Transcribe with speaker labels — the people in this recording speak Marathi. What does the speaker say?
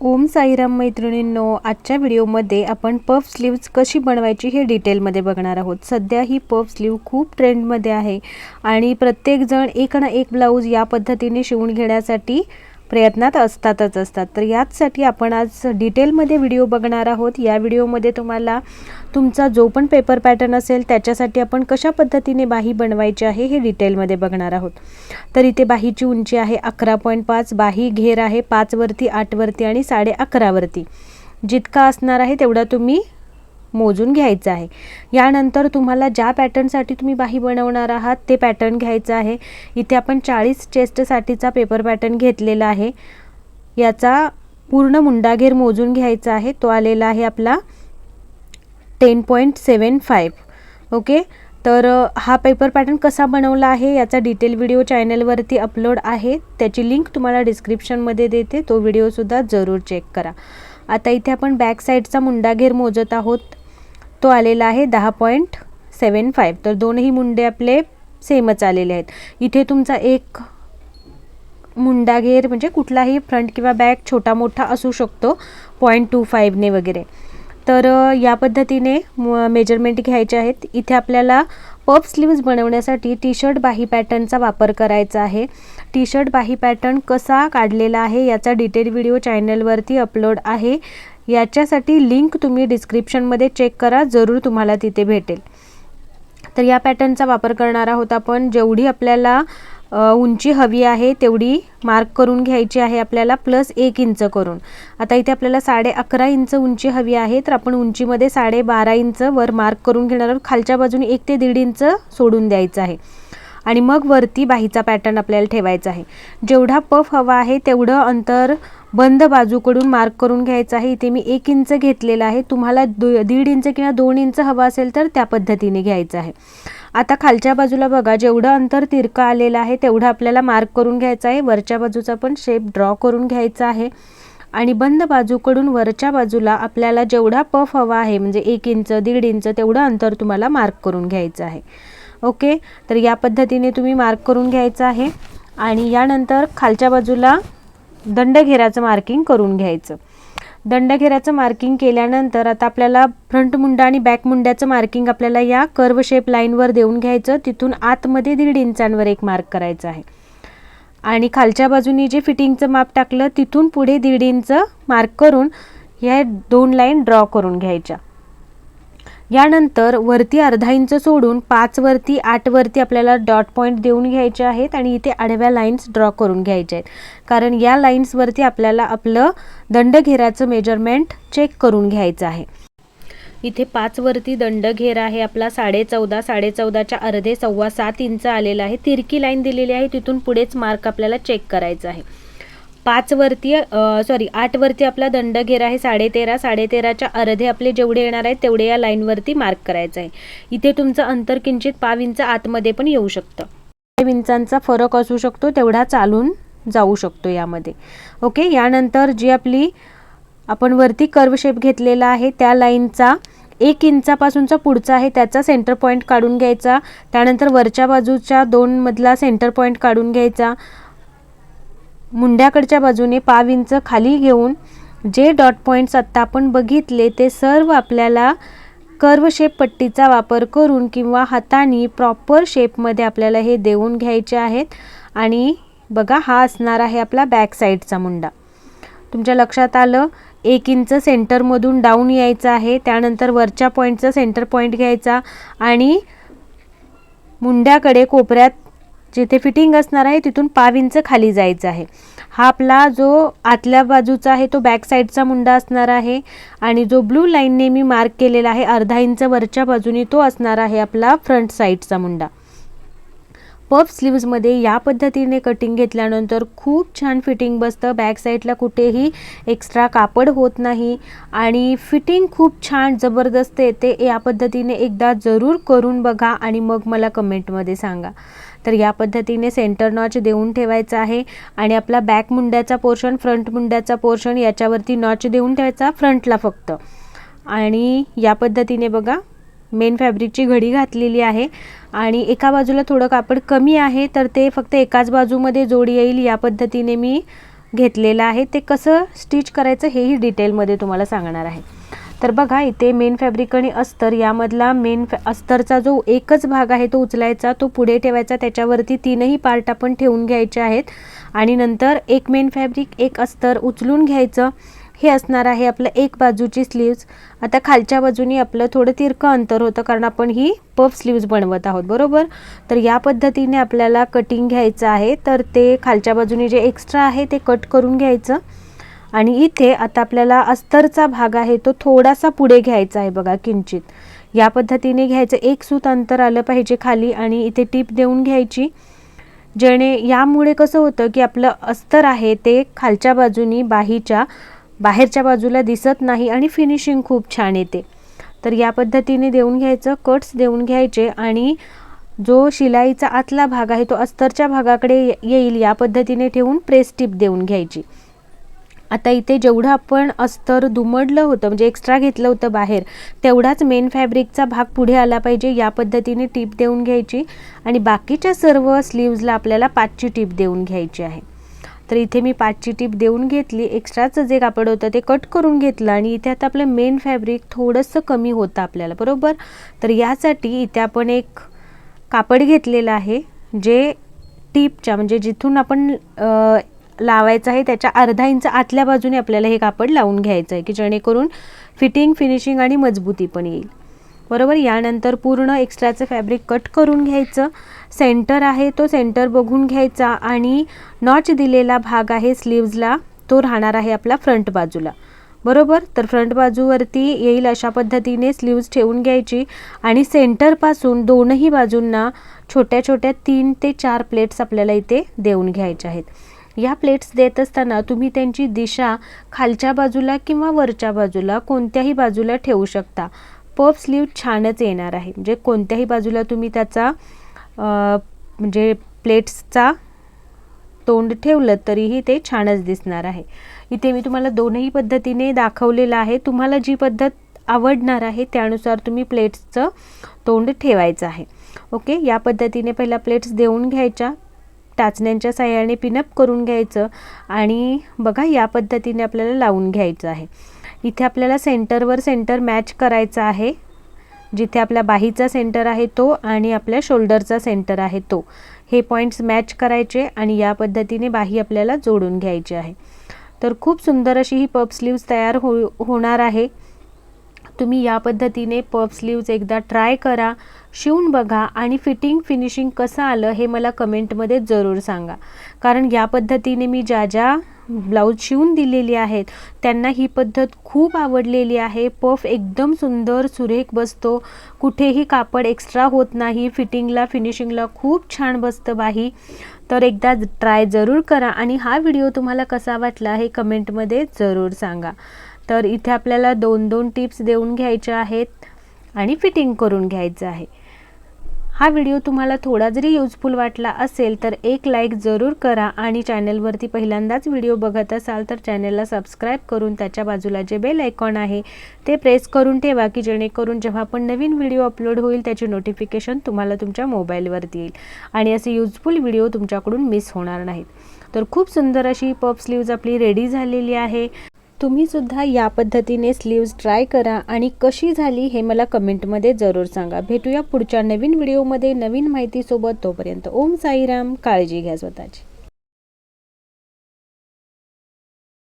Speaker 1: ओम साईराम मैत्रिणींनो आजच्या व्हिडिओमध्ये आपण पफ स्लीव्ज कशी बनवायची हे डिटेलमध्ये बघणार आहोत. सध्या ही पफ स्लीव खूप ट्रेंडमध्ये आहे आणि प्रत्येकजण एक ना एक ब्लाऊज या पद्धतीने शिवून घेण्यासाठी प्रयत्नात असतातच असतात. तर याचसाठी आपण आज डिटेलमध्ये व्हिडिओ बघणार आहोत. या व्हिडिओमध्ये तुम्हाला तुमचा जो पण पेपर पॅटर्न असेल त्याच्यासाठी आपण कशा पद्धतीने बाही बनवायची आहे हे डिटेलमध्ये बघणार आहोत. तर इथे बाहीची उंची आहे अकरा पॉईंट पाच बाही घेर आहे पाचवरती आठवरती आणि साडे अकरावरती जितका असणार आहे तेवढा तुम्ही मोजून घ्यायचं आहे. यानंतर तुम्हाला ज्या पॅटर्नसाठी तुम्ही बाही बनवणार आहात ते पॅटर्न घ्यायचं आहे. इथे आपण चाळीस चेस्टसाठीचा पेपर पॅटर्न घेतलेला आहे. याचा पूर्ण मुंडाघेर मोजून घ्यायचा आहे. तो आलेला आहे आपला ten point seven five. Okay? तर हा पेपर पॅटर्न कसा बनवला आहे याचा डिटेल व्हिडिओ चॅनलवरती अपलोड आहे. त्याची लिंक तुम्हाला डिस्क्रिप्शनमध्ये देते. तो व्हिडिओसुद्धा जरूर चेक करा. आता इथे आपण बॅक साईडचा मुंडाघेर मोजत आहोत. तो आलेला आहे दहा पॉईंट सेवन फाईव्ह. तर दोनही मुंडे आपले सेमच आलेले आहेत. इथे तुमचा एक मुंडा घेर म्हणजे कुठलाही फ्रंट किंवा बॅक छोटा मोठा असू शकतो पॉईंट टू फाईव्हने वगैरे. तर या पद्धतीने मेजरमेंट घ्यायचे आहेत. इथे आपल्याला पप स्लीव्ज बनवण्यासाठी टी शर्ट बाही पॅटर्नचा वापर करायचा आहे. टी शर्ट बाही पॅटर्न कसा काढलेला आहे याचा डिटेल व्हिडिओ चॅनलवरती अपलोड आहे. याच्यासाठी लिंक तुम्ही डिस्क्रिप्शनमध्ये चेक करा जरूर तुम्हाला तिथे भेटेल. तर या पॅटर्नचा वापर करणार आहोत आपण. जेवढी आपल्याला उंची हवी आहे तेवढी मार्क करून घ्यायची आहे आपल्याला प्लस एक इंच करून. आता इथे आपल्याला साडे अकरा इंच उंची हवी आहे तर आपण उंचीमध्ये साडे बारा इंच वर मार्क करून घेणार आहोत. खालच्या बाजूने एक ते दीड इंच सोडून द्यायचं आहे. आणि मग वरती बाहीचा पॅटर्न आपल्याला ठेवायचा आहे. जेवढा पफ हवा आहे तेवढं अंतर बंद बाजूकडून मार्क करून घ्यायचं आहे. इथे मी एक इंच घेतलेला आहे. तुम्हाला दो दीड इंच किंवा दोन इंच हवा असेल तर त्या पद्धतीने घ्यायचं आहे. आता खालच्या बाजूला बघा जेवढं अंतर तिरकं आलेलं आहे तेवढं आपल्याला मार्क करून घ्यायचं आहे. वरच्या बाजूचा पण शेप ड्रॉ करून घ्यायचा आहे. आणि बंद बाजूकडून वरच्या बाजूला आपल्याला जेवढा पफ हवा आहे म्हणजे एक इंच दीड इंच तेवढं अंतर तुम्हाला मार्क करून घ्यायचं आहे. ओके? तर या पद्धतीने तुम्ही मार्क करून घ्यायचं आहे. आणि यानंतर खालच्या बाजूला दंडघेराचं मार्किंग करून घ्यायचं. दंडघेराचं मार्किंग केल्यानंतर आता आपल्याला फ्रंट मुंडा आणि बॅक मुंड्याचं मार्किंग आपल्याला या कर्व शेप लाईनवर देऊन घ्यायचं. तिथून आतमध्ये दीड इंचांवर एक मार्क करायचं आहे. आणि खालच्या बाजूनी जे फिटिंगचं माप टाकलं तिथून पुढे दीड इंच मार्क करून ह्या दोन लाईन ड्रॉ करून घ्यायच्या. यानंतर वरती अर्धा इंच सोडून पाचवरती आठवरती आपल्याला डॉट पॉईंट देऊन घ्यायचे आहेत आणि इथे आडव्या लाईन्स ड्रॉ करून घ्यायचे आहेत. कारण या लाईन्सवरती आपल्याला आपलं दंडघेराचं मेजरमेंट चेक करून घ्यायचं आहे. इथे पाचवरती दंडघेर आहे. आपला साडे चौदा साडे चौदाच्या अर्धे सव्वा सात इंच आलेला आहे. तिरकी लाईन दिलेली आहे. तिथून पुढेच मार्क आपल्याला चेक करायचा आहे. पाचवरती सॉरी आठवरती आपला दंड घेरा आहे साडेतेरा साडेतेराच्या अर्धे आपले जेवढे येणार आहेत तेवढे या लाईनवरती मार्क करायचं आहे. इथे तुमचं अंतर किंचित पाव इंच आतमध्ये पण येऊ शकतं. पाव इंचांचा फरक असू शकतो तेवढा चालून जाऊ शकतो यामध्ये. ओके? यानंतर जी आपली आपण वरती कर्व शेप घेतलेला आहे त्या लाईनचा एक इंचापासूनचा पुढचा आहे त्याचा सेंटर पॉईंट काढून घ्यायचा. त्यानंतर वरच्या बाजूच्या दोनमधला सेंटर पॉईंट काढून घ्यायचा. मुंड्याकडच्या बाजूने पाव इंच खाली घेऊन जे डॉट पॉईंट्स आत्ता आपण बघितले ते सर्व आपल्याला कर्व शेप पट्टीचा वापर करून किंवा हाताने प्रॉपर शेपमध्ये आपल्याला हे देऊन घ्यायचे आहेत. आणि बघा हा असणार आहे आपला बॅक साईडचा मुंडा. तुमच्या लक्षात आलं? एक इंच सेंटरमधून डाऊन यायचं आहे त्यानंतर वरच्या पॉईंटचा सेंटर पॉईंट घ्यायचा आणि मुंड्याकडे कोपऱ्यात जिथे फिटिंग असणार आहे तिथून पाव इंच खाली जायचं आहे. हा आपला जो आतल्या बाजूचा आहे तो बॅक साईडचा मुंडा असणार आहे आणि जो ब्लू लाईनने मी मार्क केलेला आहे अर्धा इंच वरच्या बाजूने तो असणार आहे आपला फ्रंट साईडचा मुंडा. पफ स्लीव्जमध्ये या पद्धतीने कटिंग घेतल्यानंतर खूप छान फिटिंग बसतं. बॅक साईडला कुठेही एक्स्ट्रा कापड होत नाही आणि फिटिंग खूप छान जबरदस्त येते. या पद्धतीने एकदा जरूर करून बघा आणि मग मला कमेंटमध्ये सांगा. तर या पद्धतीने सेंटर नॉच देऊन ठेवायचा आहे. आणि आपला बॅक मुंड्याचा पोर्शन फ्रंट मुंड्याचा पोर्शन याच्यावरती नॉच देऊन ठेवायचा फ्रंटला फक्त. आणि या पद्धतीने बघा मेन फॅब्रिकची घडी घातलेली आहे. आणि एका बाजूला थोडं कापड कमी आहे तर ते फक्त एकाच बाजूमध्ये जोड येईल या पद्धतीने मी घेतलेलं आहे. ते कसं स्टिच करायचं हेही डिटेलमध्ये तुम्हाला सांगणार आहे. तर बघा इथे मेन फॅब्रिक आणि अस्तर यामधला मेन फॅ अस्तरचा जो एकच भाग आहे तो उचलायचा तो पुढे ठेवायचा त्याच्यावरती तीनही पार्ट आपण ठेवून घ्यायचे आहेत. आणि नंतर एक मेन फॅब्रिक एक अस्तर उचलून घ्यायचं. हे असणार आहे आपलं एक बाजूची स्लीव्ज आता खालच्या बाजूनी आपलं थोडं तिरकं अंतर होतं कारण आपण ही पफ स्लीव्ज बनवत आहोत बरोबर? तर या पद्धतीने आपल्याला कटिंग घ्यायचं आहे. तर ते खालच्या बाजूने जे एक्स्ट्रा आहे ते कट करून घ्यायचं. आणि इथे आता आपल्याला अस्तरचा भाग आहे तो थोडासा पुढे घ्यायचा आहे बघा किंचित. या पद्धतीने घ्यायचं एक सूत अंतर आलं पाहिजे खाली आणि इथे टीप देऊन घ्यायची. जेणे यामुळे कसं होतं की आपलं अस्तर आहे ते खालच्या बाजूनी बाहीच्या बाहेरच्या बाजूला दिसत नाही आणि फिनिशिंग खूप छान येते. तर या पद्धतीने देऊन घ्यायचं कट्स देऊन घ्यायचे आणि जो शिलाईचा आतला भाग आहे तो अस्तरच्या भागाकडे येईल या पद्धतीने ठेवून प्रेस टिप देऊन घ्यायची. आता इथे जेवढं आपण अस्तर दुमडलं होतं म्हणजे एक्स्ट्रा घेतलं होतं बाहेर तेवढाच मेन फॅब्रिकचा भाग पुढे आला पाहिजे या पद्धतीने टीप देऊन घ्यायची. आणि बाकीच्या सर्व स्लीव्जला आपल्याला पाचची टीप देऊन घ्यायची आहे. तर इथे मी पाचची टीप देऊन घेतली. एक्स्ट्राचं जे कापड होतं ते कट करून घेतलं आणि इथे आता आपलं मेन फॅब्रिक थोडंसं कमी होतं आपल्याला बरोबर? तर यासाठी इथे आपण एक कापड घेतलेलं आहे जे टीपच्या म्हणजे जिथून आपण लावायचं आहे त्याच्या अर्धा इंच आतल्या बाजूने आपल्याला हे कापड लावून घ्यायचं आहे की जेणेकरून फिटिंग फिनिशिंग आणि मजबूती पण येईल. बरोबर? यानंतर पूर्ण एक्स्ट्राचं फॅब्रिक कट करून घ्यायचं. सेंटर आहे तो सेंटर बघून घ्यायचा आणि नॉच दिलेला भाग आहे स्लीव्जला तो राहणार आहे आपला फ्रंट बाजूला. बरोबर? तर फ्रंट बाजूवरती येईल अशा पद्धतीने स्लीव्ज ठेवून घ्यायची आणि सेंटरपासून दोनही बाजूंना छोट्या छोट्या तीन ते चार प्लेट्स आपल्याला इथे देऊन घ्यायच्या आहेत. या प्लेट्स देत असताना तुम्ही त्यांची दिशा खालच्या बाजूला किंवा वरच्या बाजूला कोणत्याही बाजूला ठेवू शकता. पफ स्लीव छानच येणार आहे. म्हणजे कोणत्याही बाजूला तुम्ही त्याचा म्हणजे प्लेट्सचा तोंड ठेवलं तरीही ते छानच दिसणार आहे. इथे मी तुम्हाला दोनही पद्धतीने दाखवलेलं आहे. तुम्हाला जी पद्धत आवडणार आहे त्यानुसार तुम्ही प्लेट्सचं तोंड ठेवायचं आहे. ओके या पद्धतीने पहिला प्लेट्स देऊन घ्यायच्या. टाचण्यांच्या साह्याने पिनअप करून घ्यायचं आणि बघा या पद्धतीने आपल्याला लावून घ्यायचं आहे. इथे आपल्याला सेंटरवर सेंटर मॅच करायचा आहे. जिथे आपल्या बाहीचा सेंटर आहे तो आणि आपल्या शोल्डरचा सेंटर आहे तो. हे पॉईंट्स मॅच करायचे आणि या पद्धतीने बाही आपल्याला जोडून घ्यायची आहे. तर खूप सुंदर अशी ही पप स्लीव्ज तयार हो होणार आहे. तुम्ही या पद्धतीने पफ स्लीव्ज एकदा ट्राय करा. शिवून बघा आणि फिटिंग फिनिशिंग कसं आलं हे मला कमेंटमध्ये जरूर सांगा. कारण या पद्धतीने मी ज्या ज्या ब्लाऊज शिवून दिलेली आहेत त्यांना ही पद्धत खूप आवडलेली आहे. पफ एकदम सुंदर सुरेख बसतो. कुठेही कापड एक्स्ट्रा होत नाही. फिटिंगला फिनिशिंगला खूप छान बसतं बाही तर एकदा ट्राय जरूर करा आणि हा व्हिडिओ तुम्हाला कसा वाटला हे कमेंटमध्ये जरूर सांगा. तर इथे आपल्याला दोन दोन टिप्स देऊन घ्यायच्या आहेत आणि फिटिंग करून घ्यायचं आहे. हा व्हिडिओ तुम्हाला थोडा जरी युजफुल वाटला असेल तर एक लाईक जरूर करा आणि चॅनलवरती पहिल्यांदाच व्हिडिओ बघत असाल तर चॅनलला सबस्क्राईब करून त्याच्या बाजूला जे बेल आयकॉन आहे ते प्रेस करून ठेवा की जेणेकरून जेव्हा आपण नवीन व्हिडिओ अपलोड होईल त्याची नोटिफिकेशन तुम्हाला तुमच्या मोबाईलवरती येईल. आणि असे युजफुल व्हिडिओ तुमच्याकडून मिस होणार नाहीत. तर खूप सुंदर अशी पप स्लीव्ज आपली रेडी झालेली आहे. तुम्ही सुद्धा या पद्धतीने स्लीव्ज ट्राय करा आणि कशी झाली हे मला कमेंटमध्ये जरूर सांगा. भेटूया पुढच्या नवीन व्हिडिओमध्ये नवीन माहितीसोबत. तोपर्यंत ओम साईराम. काळजी घ्या स्वतःची.